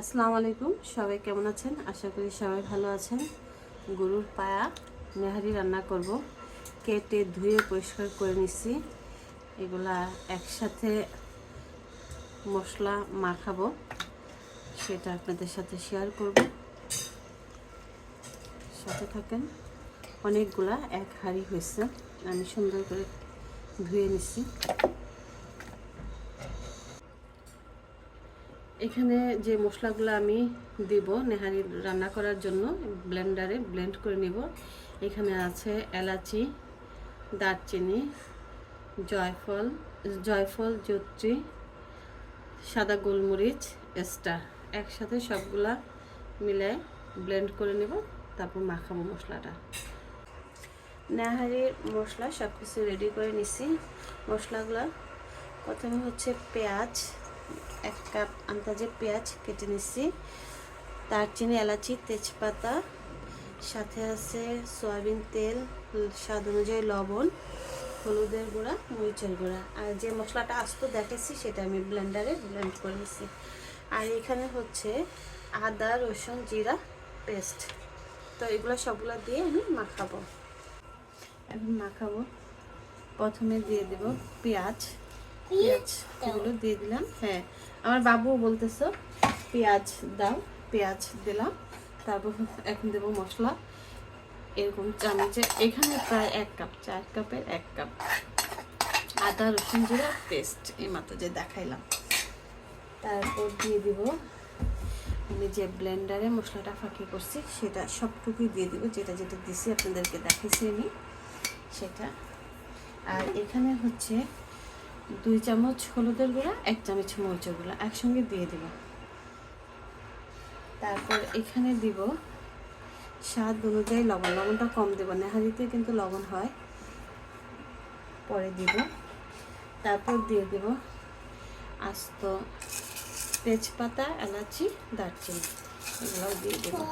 আসসালামু আলাইকুম। সবাই কেমন আছেন? আশা করি সবাই ভালো আছেন। গরুর পায়া নেহারি রান্না করব। কেটে ধুয়ে পরিষ্কার করে নিচ্ছি এগুলা একসাথে মশলা মাখাবো। সেটা আপনাদের সাথে শেয়ার করব। সাথে থাকেন অনেকগুলা এক হাঁড়ি হয়েছে। আমি সুন্দর করে ধুয়ে নিচ্ছি এখানে যে মশলাগুলো আমি দিব নেহারি রান্না করার জন্য, ব্লেন্ডারে ব্লেন্ড করে নিব। এখানে আছে এলাচি, দারচিনি, জয়ফল জয়ফল জত্রি সাদা গোলমরিচ স্টার একসাথে সবগুলা মিলে ব্লেন্ড করে নেব, তারপর মাখাবো মশলাটা। নেহারির মশলা সব কিছু রেডি করে নিছি। মশলাগুলো প্রথমে হচ্ছে পেঁয়াজ এক কাপ আন্দাজে পেঁয়াজ কেটে নিচ্ছি। দারচিনি, এলাচি, তেজপাতা, সাথে আছে সয়াবিন তেল, স্বাদ অনুযায়ী লবণ, হলুদের গুঁড়া, মরিচের গুঁড়া। আর যে মশলাটা আস্ত দেখেছি সেটা আমি ব্লেন্ডারে ব্লেন্ড করে নিচ্ছি। আর এখানে হচ্ছে আদা, রসুন, জিরা, পেস্ট। তো এগুলো সবগুলো দিয়ে আমি মাখাবো। এখন মাখাবো। প্রথমে দিয়ে দেব পেঁয়াজ। পেঁয়াজ এগুলো দিয়ে দিলাম হ্যাঁ। আমার বাবুও বলতেছো পেঁয়াজ দাও পেঁয়াজ দিলাম। তারপর এখন দেবো মশলা। এরকম চামচে এখানে প্রায় এক কাপ চার কাপের এক কাপ। আদা রসুন জিরা পেস্ট এই মাত্র যে দেখাইলাম। তারপর দিয়ে দিব আমি যে ব্লেন্ডারে মশলাটা ফাঁকি করছি সেটা সবটুকুই দিয়ে দিব যেটা যেটা দিছি আপনাদেরকে দেখাইছি আমি সেটা। আর এখানে হচ্ছে দুই চামচ হলুদের গুঁড়া, এক চামচ মরিচের গুঁড়া একসঙ্গে দিয়ে দিব। তারপর এখানে দিব স্বাদ অনুযায়ী লবণ। লবণটা কম দেব, নেহারিতে কিন্তু লবণ হয়। পরে দিব। তারপর দিয়ে দেব আস্ত তেজপাতা, এলাচি, দারচিনি। এগুলো দিয়ে দেবো।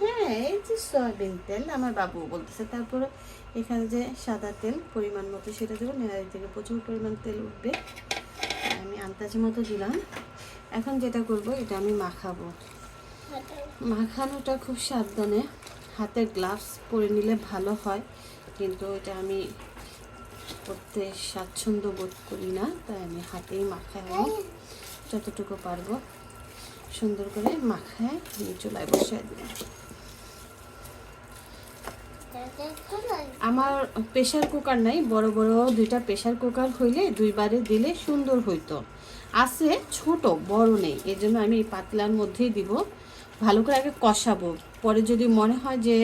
হ্যাঁ এই যে সয়াবিন তেল, আমার বাবু বলতেছে, তারপরে এখানে যে সাদা তেল, পরিমাণ মতো সেটা দেবো নেড়ারি থেকে প্রচুর পরিমাণ তেল উঠবে। আমি আন্দাজ মতো দিলাম। এখন যেটা করব, এটা আমি মাখাবো। মাখানোটা খুব সাবধানে হাতের গ্লাভস পরে নিলে ভালো হয়, কিন্তু এটা আমি করতে স্বাচ্ছন্দ্য বোধ করি না, তাই আমি হাতেই মাখাবো যতটুকু পারব সুন্দর করে মাখায় চুলায় বসায় দিলাম। আমার প্রেশার কুকার নাই, বড় বড় দুইটা প্রেশার কুকার হইলে দুইবারে দিলে সুন্দর হইতো। আছে ছোট, বড় নেই এই জন্য আমি পাতলার মধ্যেই দিব। ভালো করে আগে কষাবো। পরে যদি মনে হয় যে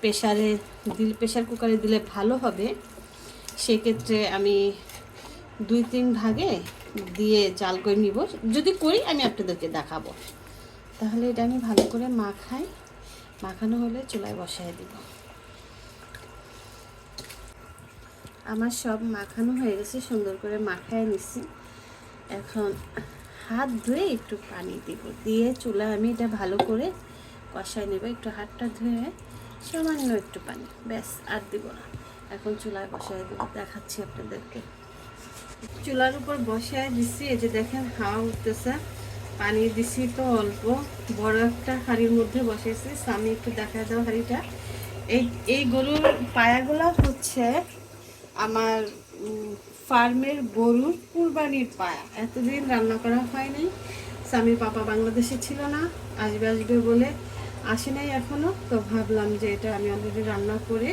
প্রেশারে দিল প্রেশার কুকারে দিলে ভালো হবে, সেক্ষেত্রে আমি দুই তিন ভাগে দিয়ে জাল করে নিব। যদি করি আমি আপনাদেরকে দেখাবো। তাহলে এটা আমি ভালো করে মাখাই। মাখানো হলে চুলায় বসায় দিব। আমার সব মাখানো হয়ে গেছে, সুন্দর করে মাখায় নিছি। এখন হাত ধুয়ে একটু পানি দিব। দিয়ে চুলা আমি এটা ভালো করে কষায় নেব, একটু হাতটা ধুয়ে সামান্য একটু পানি। ব্যাস, আর দিব না। এখন চুলায় বসায় দেবো, দেখাচ্ছি আপনাদেরকে। চুলার উপর বসায় দিচ্ছি এই যে দেখেন হাওয়া উঠতেছে। পানি দিছি তো অল্প। বড় একটা হাঁড়ির মধ্যে বসেছি। আমি একটু দেখা দাও হাঁড়িটা। এই এই গরুর পায়াগুলো হচ্ছে আমার ফার্মের গরুর কুরবানির পায়া। এতদিন রান্না করা হয়নি। স্বামীর পাপা বাংলাদেশে ছিল না, আসবে আসবে বলে আসে নাই এখনও তো ভাবলাম যে এটা আমি অলরেডি রান্না করে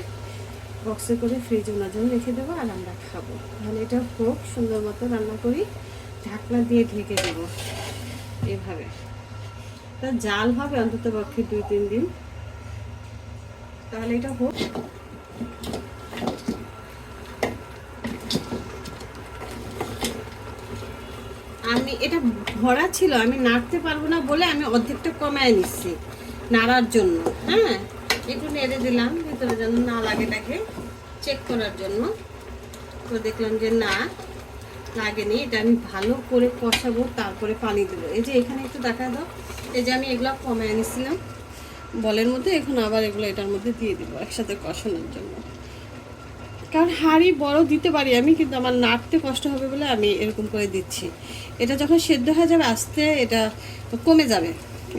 বক্সে করে ফ্রিজে ওনার জন্য রেখে দেবো আর আমরা খাব। তাহলে এটা হোক, সুন্দর মতো রান্না করি, ঢাকনা দিয়ে ঢেকে দেব এভাবে। তা জাল হবে অন্তত পক্ষে দুই তিন দিন। তাহলে এটা হোক আমি এটা ভরা ছিল, আমি নাড়তে পারব না বলে আমি অর্ধেকটা কমায় নিচ্ছি নাড়ার জন্য। হ্যাঁ? একটু নেড়ে দিলাম, ভিতরে যেন না লাগে তাকে চেক করার জন্য। তো দেখলাম যে না, লাগেনি। এটা আমি ভালো করে কষাবো, তারপরে পানি দেবো। এই যে এখানে একটু দেখা দাও এই যে আমি এগুলো কমায় নিছিলাম বলের মধ্যে, এখন আবার এগুলো এটার মধ্যে দিয়ে দিব একসাথে কষানোর জন্য। কারণ হাঁড়ি বড় দিতে পারি আমি, কিন্তু আমার নাড়তে কষ্ট হবে বলে আমি এরকম করে দিচ্ছি। এটা যখন সেদ্ধ হয়ে যাবে, আস্তে এটা কমে যাবে,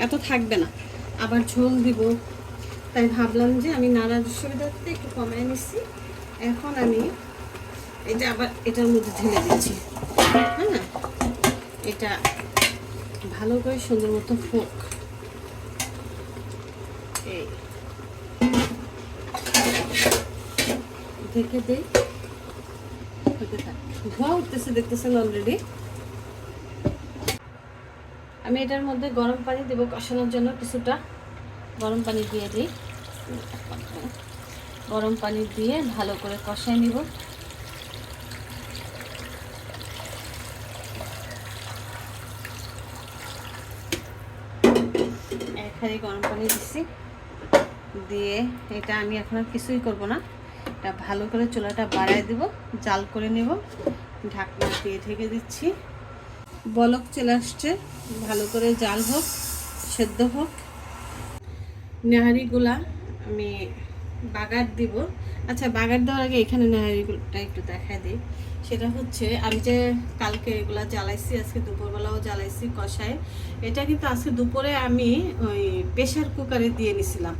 এত থাকবে না। আবার ঝোল দিব। তাই ভাবলাম যে আমি নাড়ার সুবিধাতে একটু কমায় নিচ্ছি। এখন আমি এটা আবার এটার মধ্যে ঢেলে দিচ্ছি। হ্যাঁ? এটা ভালো করে সুন্দর মতো হোক। ঢেকে দেই। ধোয়া উঠতেছে, দেখতেছেন অলরেডি আমি এটার মধ্যে গরম পানি দেব কষানোর জন্য কিছুটা। গরম পানি দিয়ে দিই। গরম পানি দিয়ে ভালো করে কষাই নিব। এখানে গরম পানি দিচ্ছি দিয়ে এটা আমি এখন আর কিছুই করব না। এটা ভালো করে চোলাটা বাড়ায় দিব, জাল করে নেব। ঢাকনা দিয়ে ঢেকে দিচ্ছি। বলক চলে আসছে। ভালো করে জাল হোক, সেদ্ধ হোক। নেহারিগুলা আমি বাগার দিব। আচ্ছা বাগার দেওয়ার আগে এখানে নেহারিগুলোটা একটু দেখাই দিই। সেটা হচ্ছে, আমি যে কালকে এগুলা জ্বালাইছি, আজকে দুপুরবেলাও জ্বালাইছি কষায়, এটা কিন্তু আজকে দুপুরে আমি ওই প্রেশার কুকারে দিয়ে নিছিলাম।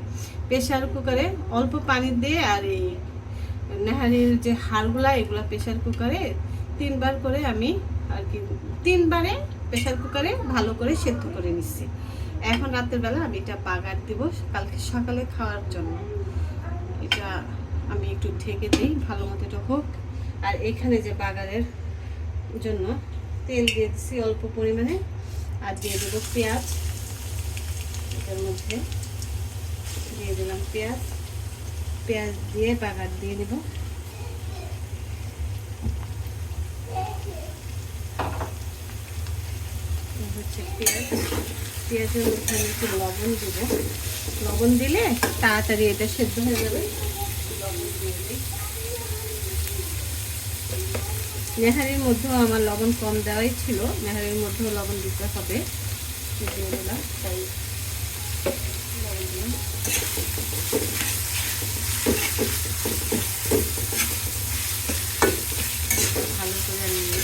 প্রেশার কুকারে অল্প পানি দিয়ে আর এই নেহারির যে হাড়গুলা, এগুলো প্রেশার কুকারে তিনবার করে আমি আর কি, তিনবারে প্রেশার কুকারে ভালো করে সেদ্ধ করে নিচ্ছি। এখন রাতের বেলা আমি এটা বাগার দিব কালকে সকালে খাওয়ার জন্য। এটা আমি একটু ঢেকে দিই, ভালো মতো এটা হোক। আর এখানে যে বাগারের জন্য তেল দিয়ে দিচ্ছি অল্প পরিমাণে, আর দিয়ে দেবো পেঁয়াজ। এটার মধ্যে দিয়ে দিলাম পেঁয়াজ। পেঁয়াজ দিয়ে বাগার দিয়ে দেবো। হচ্ছে পেঁয়াজ। পেঁয়াজের মধ্যে আমি একটু লবণ দেবো। লবণ দিলে তাড়াতাড়ি এটা সেদ্ধ হয়ে যাবে। লবণ নেহারির মধ্যেও আমার লবণ কম দেওয়াই ছিল। নেহারির মধ্যেও লবণ দিতে হবে। তাই লবণ দিলাম ভালো করে আমি ইয়ে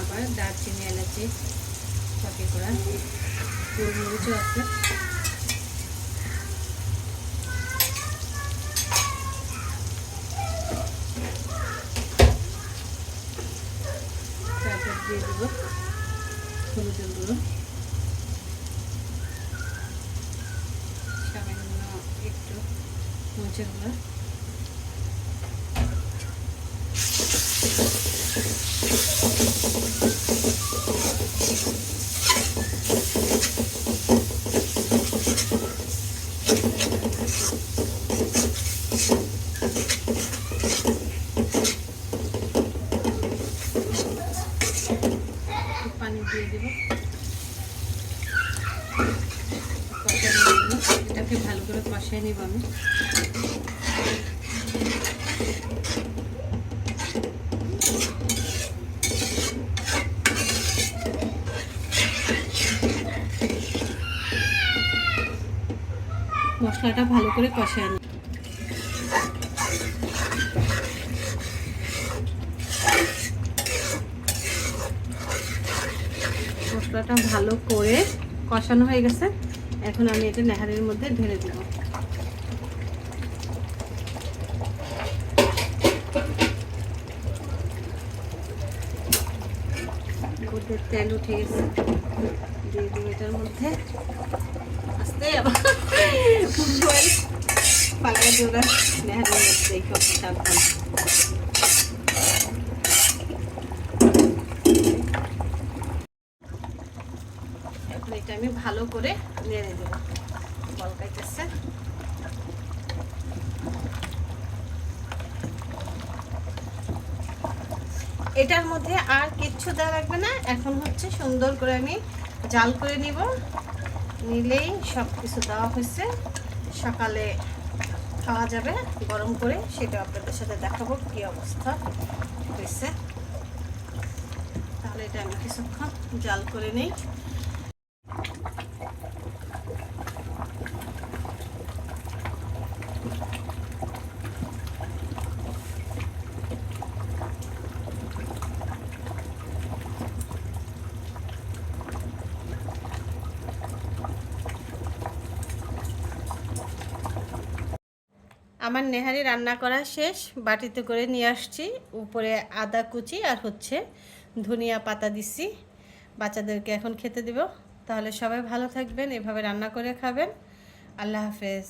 আবার দারচিনি, এলাচি পাকে করা গোলমরিচও আছে। তারপর দিয়ে দেবো হলুদের গুঁড়ো। সামান্য একটু মরিচের গুঁড়ো একটু পানি দিয়ে দেব কষাই নেব এটাকে ভালো করে কষাই নেব আমি। মশলাটা ভালো করে কষাই নেব। মশলাটা ভালো করে কষানো হয়ে গেছে। এখন আমি এটা নেহারের মধ্যে ঢেলে দেব। তেল উঠে গেছে। দিয়ে দিব এটার মধ্যে। আস্তে আমি ভালো করে এটার মধ্যে আর কিচ্ছু দেওয়া লাগবে না। এখন হচ্ছে সুন্দর করে আমি জাল করে নিব। নিলেই সব কিছু দেওয়া হয়েছে। সকালে খাওয়া যাবে গরম করে। সেটা আপনাদের সাথে দেখাবো কি অবস্থা হয়েছে। তাহলে এটা আমি কিছুক্ষণ জাল করে নিই। আমার নেহারি রান্না করা শেষ, বাটিতে করে নিয়ে আসছি। উপরে আদা কুচি আর হচ্ছে ধনিয়া পাতা দিছি। বাচ্চাদেরকে এখন খেতে দিব। তাহলে সবাই ভালো থাকবেন, এভাবে রান্না করে খাবেন। আল্লাহ হাফেজ।